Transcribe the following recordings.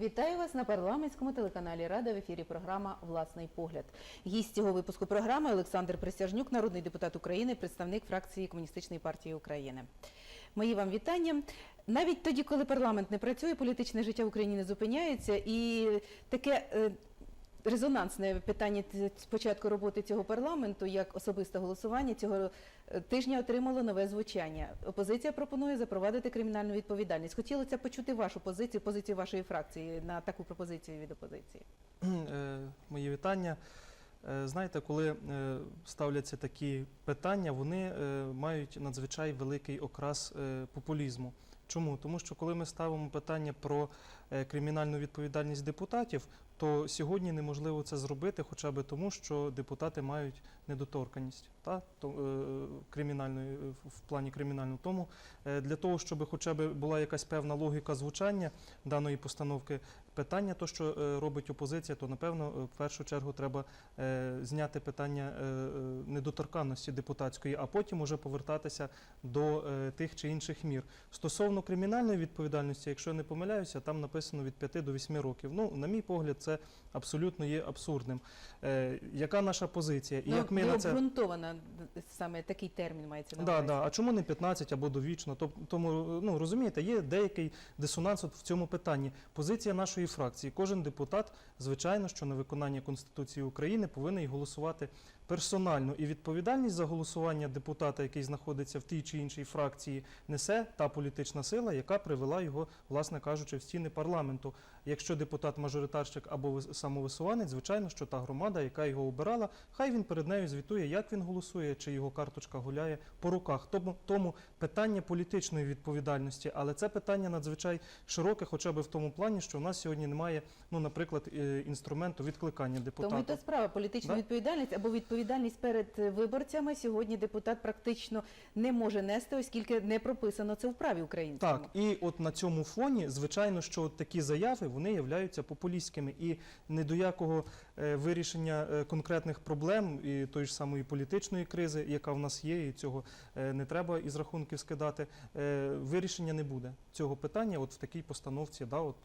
Вітаю вас на парламентському телеканалі Рада в ефірі. Програма Власний погляд. Гість цього випуску програми Олександр Присяжнюк, народний депутат України, представник фракції Комуністичної партії України. Мої вам вітання. Навіть тоді, коли парламент не працює, політичне життя в Україні не зупиняється, і таке е, резонансне питання з роботи цього парламенту, як особисте голосування, цього е, тижня отримало нове звучання. Опозиція пропонує запровадити кримінальну відповідальність. Хотілося почути вашу позицію, позицію вашої фракції на таку пропозицію від опозиції. Е, Мої вітання. Е, Знаєте, коли ставляться такі питання, вони мають надзвичай великий окрас популізму. Чому? Тому що коли ми ставимо питання про е, кримінальну відповідальність депутатів, то сьогодні неможливо це зробити, хоча б тому, що депутати мають недоторканність та, то, е, кримінальної, е, в плані кримінального. Тому е, для того, щоб хоча б була якась певна логіка звучання даної постановки, питання, то що е, робить опозиція, то напевно е, в першу чергу треба е, зняти питання недоторканності депутатської, а потім уже повертатися до тих чи інших мір. Стосовно кримінальної відповідальності, якщо я не помиляюся, там написано від 5 до 8 років. Ну, на мій погляд, це абсолютно є абсурдним. Яка наша позиція? І як ми ну, на це обґрунтовано саме такий термін мається на Да, увазі. да. А чому не 15 або довічно? Тоб- Тому ну розумієте, є деякий дисонанс в цьому питанні. Позиція нашої фракції. Кожен депутат, звичайно, що на виконання Конституції України повинен голосувати персонально. І відповідальність за голосування депутата, який знаходиться в тій чи іншій фракції, несе та політична сила, яка привела його, власне кажучи, в стіни парламенту. Якщо депутат мажоритарщик або вис- самовисуванець, звичайно, що та громада, яка його обирала, хай він перед нею звітує, як він голосує, чи його карточка гуляє по руках. Тому, тому питання політичної відповідальності, але це питання надзвичай широке, хоча б в тому плані, що у нас сьогодні немає, ну, наприклад, е, інструменту відкликання депутата. Тому і то справа політична Да. відповідальність або відповідальність перед е, виборцями сьогодні депутат практично не може нести, оскільки не прописано це в праві українському. Так, і от на цьому фоні, звичайно, що такі заяви вони являються популістськими, і не до якого е, вирішення е, конкретних проблем і тої ж самої політичної кризи, яка в нас є, і цього е, не треба із рахунків скидати. Вирішення не буде цього питання, от в такій постановці, да, от.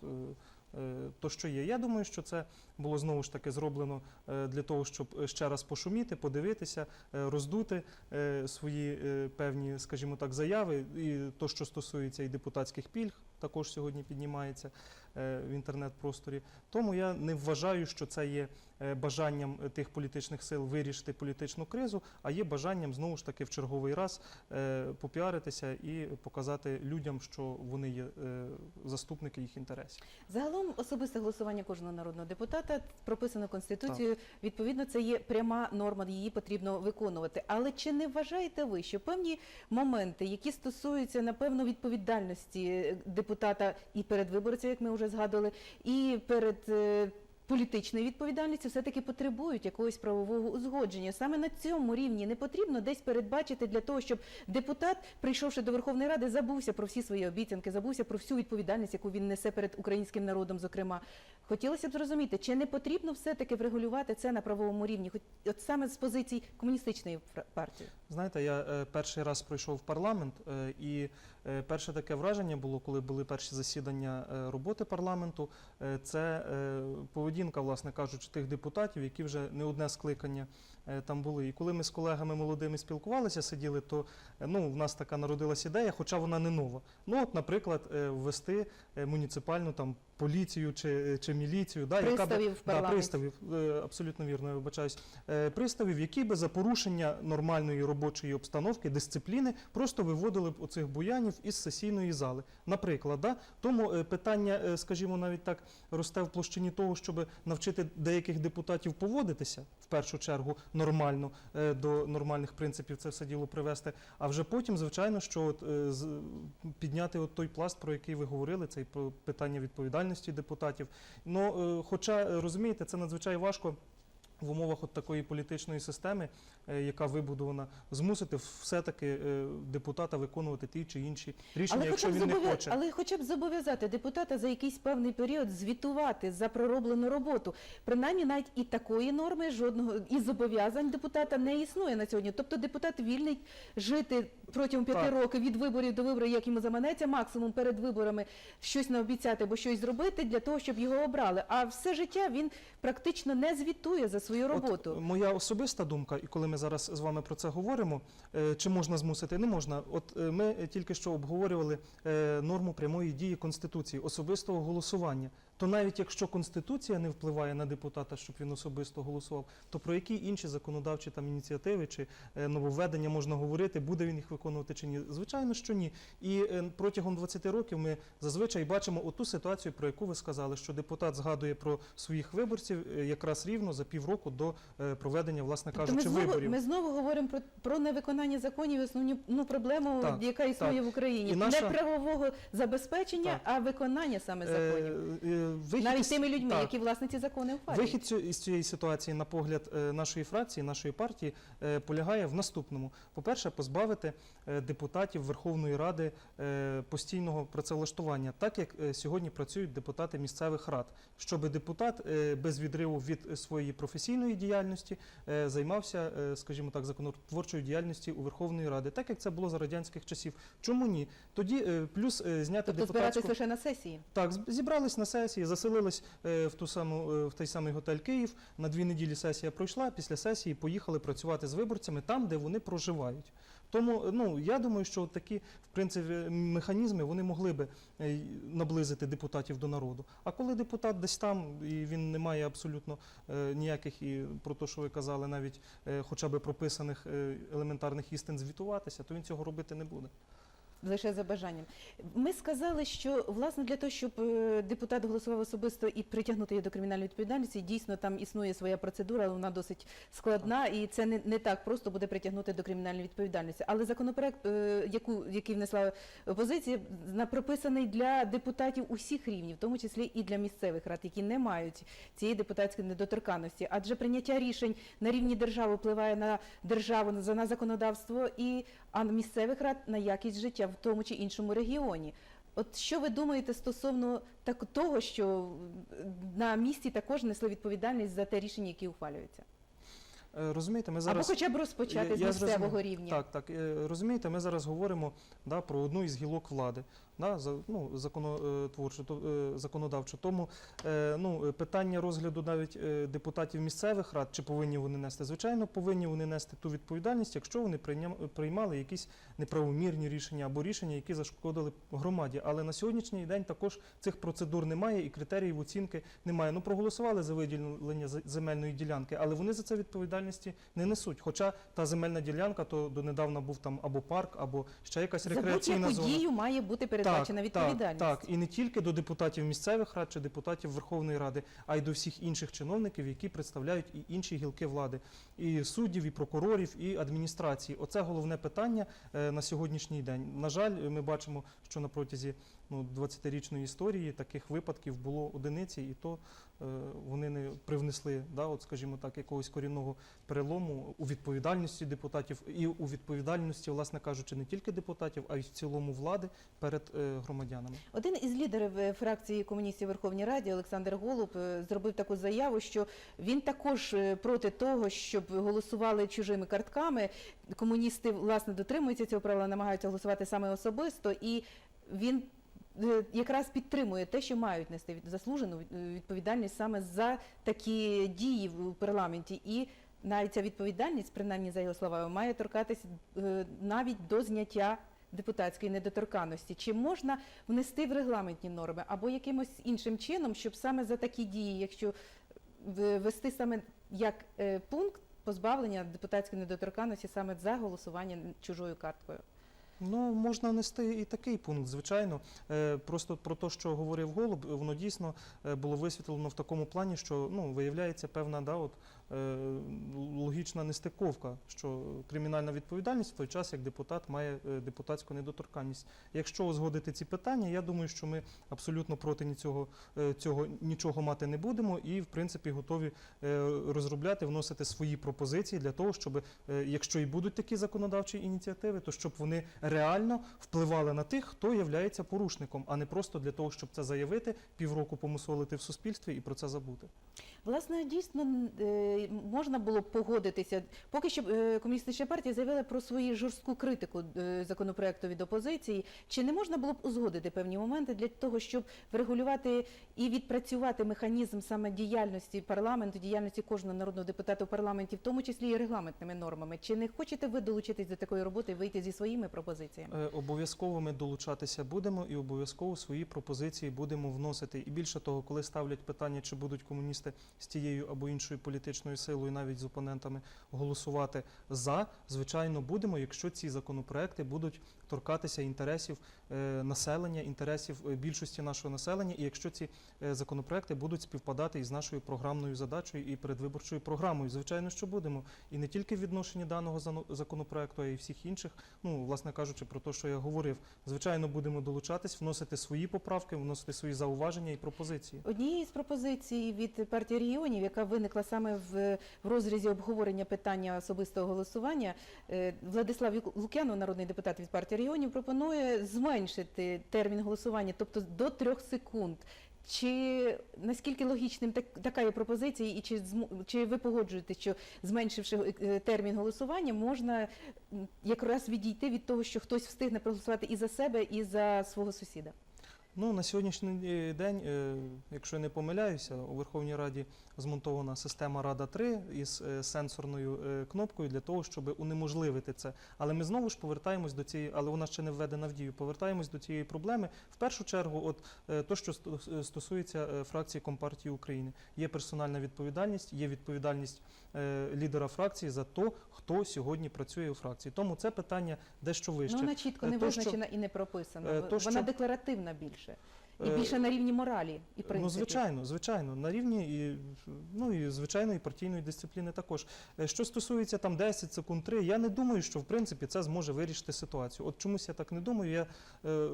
То, що є, я думаю, що це було знову ж таки зроблено е, для того, щоб е, ще раз пошуміти, подивитися, е, роздути е, свої е, певні, скажімо так, заяви. І то, що стосується і депутатських пільг, також сьогодні піднімається е, в інтернет-просторі. Тому я не вважаю, що це є е, бажанням е, тих політичних сил вирішити політичну кризу, а є бажанням знову ж таки в черговий раз е, попіаритися і показати людям, що вони є е, заступники їх інтересів. Загалом особисте голосування кожного народного депутата прописано Конституцією. Відповідно, це є пряма норма, її потрібно виконувати. Але чи не вважаєте ви, що певні моменти, які стосуються напевно відповідальності е, депутата і перед виборцем, як ми вже згадували, і перед е, політичною відповідальністю, все-таки потребують якогось правового узгодження? Саме на цьому рівні не потрібно десь передбачити для того, щоб депутат, прийшовши до Верховної Ради, забувся про всі свої обіцянки, забувся про всю відповідальність, яку він несе перед українським народом, зокрема. Хотілося б зрозуміти, чи не потрібно все-таки врегулювати це на правовому рівні, хоч от саме з позицій комуністичної партії? Знаєте, я е, перший раз прийшов в парламент, е, і перше таке враження було, коли були перші засідання е, роботи парламенту. е, Це е, поведінка, власне кажучи, тих депутатів, які вже не одне скликання е, там були. І коли ми з колегами молодими спілкувалися, сиділи, то е, ну, в нас така народилась ідея, хоча вона не нова. Ну, от, наприклад, е, ввести е, муніципальну там поліцію чи, чи міліцію, да, яка би Приставів в да, приставів, е, абсолютно вірно, я вибачаюсь. Е, Приставів, які би за порушення нормальної робочої обстановки, дисципліни, просто виводили б оцих буянів із сесійної зали. Наприклад, да? тому е, питання, е, скажімо, навіть так росте в площині того, щоб навчити деяких депутатів поводитися в першу чергу нормально е, до нормальних принципів це все діло привести. А вже потім, звичайно, що от, е, підняти от той пласт, про який ви говорили, це про питання відповідальності депутатів. Ну, е, хоча розумієте, це надзвичайно важко. В умовах от такої політичної системи, е, яка вибудована, змусити все-таки е, депутата виконувати ті чи інші рішення, Але якщо він не хоче. але хоча б зобов'язати депутата за якийсь певний період звітувати за пророблену роботу. Принаймні, навіть і такої норми жодного і зобов'язань депутата не існує на сьогодні. Тобто депутат вільний жити протягом п'яти Так. років від виборів до виборів, як йому заманеться, максимум перед виборами щось наобіцяти або щось зробити для того, щоб його обрали. А все життя він практично не звітує за свою роботу. От моя особиста думка, і коли ми зараз з вами про це говоримо, е, чи можна змусити, не можна. От е, ми тільки що обговорювали е, норму прямої дії Конституції, особистого голосування. То навіть якщо Конституція не впливає на депутата, щоб він особисто голосував, то про які інші законодавчі там ініціативи чи е, нововведення можна говорити, буде він їх виконувати чи ні? Звичайно, що ні. І е, протягом 20 років ми зазвичай бачимо оту ситуацію, про яку ви сказали, що депутат згадує про своїх виборців е, якраз рівно за півроку до е, проведення, власне Тобто ми кажучи, знову, виборів. ми знову говоримо про, про невиконання законів, і основну ну, проблему, Так, яка існує так. в Україні. Наша- Не правового забезпечення, Так. а виконання саме Е, законів. е, вихід Навіть тими людьми, так. які власне ці закони ухвалюють. Вихід цю- із цієї ситуації, на погляд е, нашої фракції, нашої партії, е, полягає в наступному: по-перше, позбавити е, депутатів Верховної Ради постійного працевлаштування, так як сьогодні працюють депутати місцевих рад, щоб депутат без відриву від своєї професійної діяльності займався, скажімо так, законотворчою діяльністю у Верховної Ради, так як це було за радянських часів. Чому ні? Тоді плюс зняти Тобто депутатську збиратись лише на сесії. так, зібрались на сесії, заселились е, в ту саму е, в той самий готель Київ. На дві неділі сесія пройшла. Після сесії поїхали працювати з виборцями там, де вони проживають. Тому ну я думаю, що такі в принципі механізми вони могли би е, наблизити депутатів до народу. А коли депутат десь там і він не має абсолютно е, ніяких і про те, що ви казали, навіть е, хоча б прописаних е, елементарних істин звітуватися, то він цього робити не буде. Лише за бажанням. Ми сказали, що власне для того, щоб е, депутат голосував особисто і притягнути її до кримінальної відповідальності, дійсно там існує своя процедура, але вона досить складна, і це не, не так просто буде притягнути до кримінальної відповідальності. Але законопроект, е, яку, який внесла опозиція, прописаний для депутатів усіх рівнів, в тому числі і для місцевих рад, які не мають цієї депутатської недоторканності. Адже прийняття рішень на рівні держави впливає на державу, на законодавство і а місцевих рад на якість життя в тому чи іншому регіоні. От що ви думаєте стосовно так, того, що на місці також несли відповідальність за те рішення, які ухвалюються? Е, Розумієте, ми Або хоча б розпочати Я- з місцевого зрозумів. рівня. Так, так. Е, Розумієте, ми зараз говоримо да, про одну із гілок влади, да, за, ну, законотворчу, то, е, законодавчу. Тому е, ну, е, питання розгляду навіть е, депутатів місцевих рад, чи повинні вони нести, звичайно, повинні вони нести ту відповідальність, якщо вони приймали якісь неправомірні рішення або рішення, які зашкодили громаді. Але на сьогоднішній день також цих процедур немає і критеріїв оцінки немає. Ну, проголосували за виділення земельної ділянки, але вони за це відповідальності не несуть. Хоча та земельна ділянка, то донедавна був там або парк, або ще якась За рекреаційна будь-яку дію має бути передбачена відповідальність. Так, так, і не тільки до депутатів місцевих рад чи депутатів Верховної Ради, а й до всіх інших чиновників, які представляють і інші гілки влади, і суддів, і прокурорів, і адміністрації. Оце головне питання е, на сьогоднішній день. На жаль, ми бачимо, що на протязі ну, 20-річної історії таких випадків було одиниці, і то е, вони не привнесли, да, от, скажімо так, якогось корінного перелому у відповідальності депутатів і у відповідальності, власне кажучи, не тільки депутатів, а й в цілому влади перед е, громадянами. Один із лідерів е, фракції комуністів Верховній Раді Олександр Голуб е, зробив таку заяву, що він також е, проти того, щоб голосували чужими картками. Комуністи власне дотримуються цього правила, намагаються голосувати саме особисто, і він е, якраз підтримує те, що мають нести заслужену е, відповідальність саме за такі дії в парламенті. І навіть ця відповідальність, принаймні за його словами, має торкатись е, навіть до зняття депутатської недоторканності. Чи можна внести в регламентні норми або якимось іншим чином, щоб саме за такі дії, якщо ввести саме як е, пункт позбавлення депутатської недоторканності саме за голосування чужою карткою? Ну, можна внести і такий пункт, звичайно. Е, Просто про те, що говорив Голуб, воно дійсно е, було висвітлено в такому плані, що ну, виявляється певна да, от, логічна нестиковка, що кримінальна відповідальність в той час, як депутат має е, депутатську недоторканність. Якщо узгодити ці питання, я думаю, що ми абсолютно проти цього, цього нічого мати не будемо і, в принципі, готові е, розробляти, вносити свої пропозиції для того, щоб, е, якщо і будуть такі законодавчі ініціативи, то щоб вони реально впливали на тих, хто є порушником, а не просто для того, щоб це заявити, півроку помусолити в суспільстві і про це забути. Власне, дійсно е, можна було погодитися. Поки що е, комуністична партія заявила про свою жорстку критику е, законопроекту від опозиції. Чи не можна було б узгодити певні моменти для того, щоб врегулювати і відпрацювати механізм саме діяльності парламенту, діяльності кожного народного депутата в парламенті, в тому числі і регламентними нормами? Чи не хочете ви долучитись до такої роботи і вийти зі своїми пропозиціями? Обов'язково ми долучатися будемо і обов'язково свої пропозиції будемо вносити. І більше того, коли ставлять питання, чи будуть комуністи з тією або іншою політичною силою, навіть з опонентами, голосувати за, звичайно, будемо, якщо ці законопроекти будуть торкатися інтересів е, населення, інтересів е, більшості нашого населення, і якщо ці е, законопроекти будуть співпадати із нашою програмною задачею і передвиборчою програмою, звичайно, що будемо. І не тільки в відношенні даного законопроекту, а й всіх інших. Ну, власне кажучи, про те, що я говорив, звичайно, будемо долучатись, вносити свої поправки, вносити свої зауваження і пропозиції. Однією з пропозицій від партії регіонів, яка виникла саме в, в розрізі обговорення питання особистого голосування, е, Владислав Лук'янов, народний депутат від партії регіонів, пропонує зменшити термін голосування, тобто до трьох секунд. Чи наскільки логічним так, така є пропозиція, і чи, чи ви погоджуєте, що зменшивши е, термін голосування, можна якраз відійти від того, що хтось встигне проголосувати і за себе, і за свого сусіда? Ну, на сьогоднішній е, день, е, якщо я не помиляюся, у Верховній Раді змонтована система Рада 3 із е, сенсорною кнопкою для того, щоб унеможливити це. Але ми знову ж повертаємось до цієї, але вона ще не введена в дію. Повертаємось до цієї проблеми. В першу чергу, от то, що сто- стосується фракції Компартії України, є персональна відповідальність, є відповідальність лідера фракції за те, хто сьогодні працює у фракції. Тому це питання дещо вище. Ну, вона чітко не то, що- визначена і не прописана. то, вона що- декларативна більше. it. І Е, більше на рівні моралі і принципів. Ну, звичайно, звичайно, на рівні і ну і звичайної партійної дисципліни також. Е, Що стосується там 10 секунд 3, я не думаю, що в принципі це зможе вирішити ситуацію. От чомусь я так не думаю. Я е, е,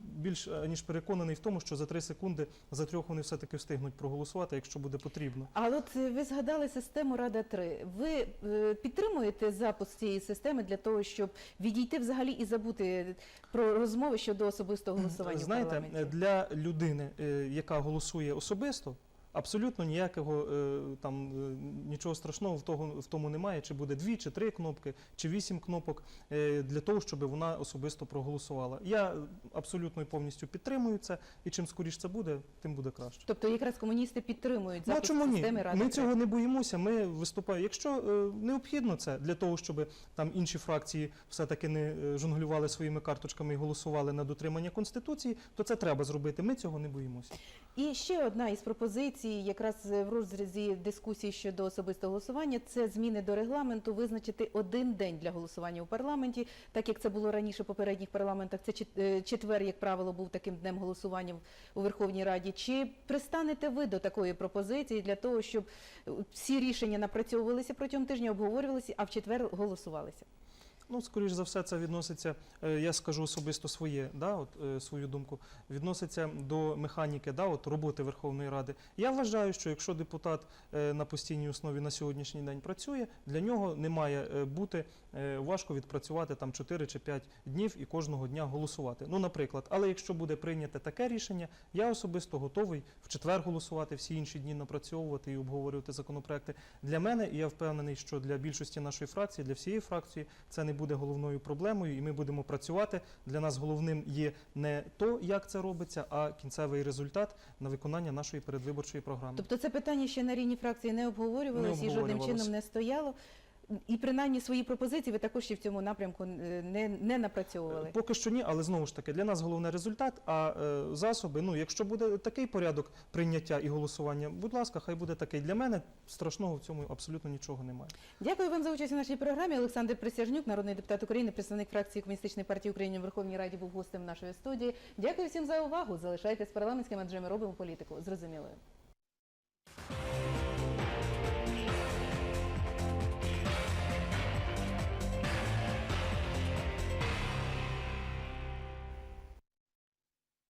більш ніж переконаний в тому, що за 3 секунди, за трьох вони все-таки встигнуть проголосувати, якщо буде потрібно. Але от ви згадали систему Рада 3 Ви підтримуєте запуск цієї системи для того, щоб відійти взагалі і забути про розмови щодо особистого голосування в парламенті? Для людини, е, яка голосує особисто. Абсолютно ніякого е, там е, нічого страшного в того в тому немає. Чи буде дві, чи три кнопки, чи вісім кнопок е, для того, щоб вона особисто проголосувала. Я абсолютно і повністю підтримую це, і чим скоріше це буде, тим буде краще. Тобто якраз комуністи підтримують Ну чому ні? системи Рада Ми цього не боїмося. Ми виступаємо. Якщо необхідно це для того, щоб там інші фракції все-таки не жонглювали своїми карточками і голосували на дотримання конституції, то це треба зробити. Ми цього не боїмося. І ще одна із пропозицій, якраз в розрізі дискусії щодо особистого голосування, це зміни до регламенту, визначити один день для голосування у парламенті, так як це було раніше в попередніх парламентах. Це е, четвер, як правило, був таким днем голосування у Верховній Раді. Чи пристанете ви до такої пропозиції для того, щоб е, всі рішення напрацьовувалися протягом тижня, обговорювалися, а в четвер голосувалися? Ну, скоріш за все, це відноситься, е, я скажу особисто своє, да, от, е, свою думку, відноситься до механіки да, от, роботи Верховної Ради. Я вважаю, що якщо депутат е, на постійній основі на сьогоднішній день працює, для нього не має бути важко відпрацювати там 4 чи 5 днів і кожного дня голосувати. Ну, наприклад, але якщо буде прийняте таке рішення, я особисто готовий в четвер голосувати, всі інші дні напрацьовувати і обговорювати законопроекти. Для мене, і я впевнений, що для більшості нашої фракції, для всієї фракції, це не буде головною проблемою, і ми будемо працювати. Для нас головним є не то, як це робиться, а кінцевий результат на виконання нашої передвиборчої програми. Тобто це питання ще на рівні фракції не обговорювалося і жодним чином не стояло. І принаймні свої пропозиції ви також ще в цьому напрямку е, не, не напрацьовували. Поки що ні, але знову ж таки для нас головне результат. А е, засоби, ну якщо буде такий порядок прийняття і голосування, будь ласка, хай буде такий. Для мене страшного в цьому абсолютно нічого немає. Дякую вам за участь у нашій програмі. Олександр Присяжнюк, народний депутат України, представник фракції Комуністичної партії України в Верховній Раді, був гостем нашої студії. Дякую всім за увагу. Залишайтесь парламентським, адже ми робимо політику зрозумілою.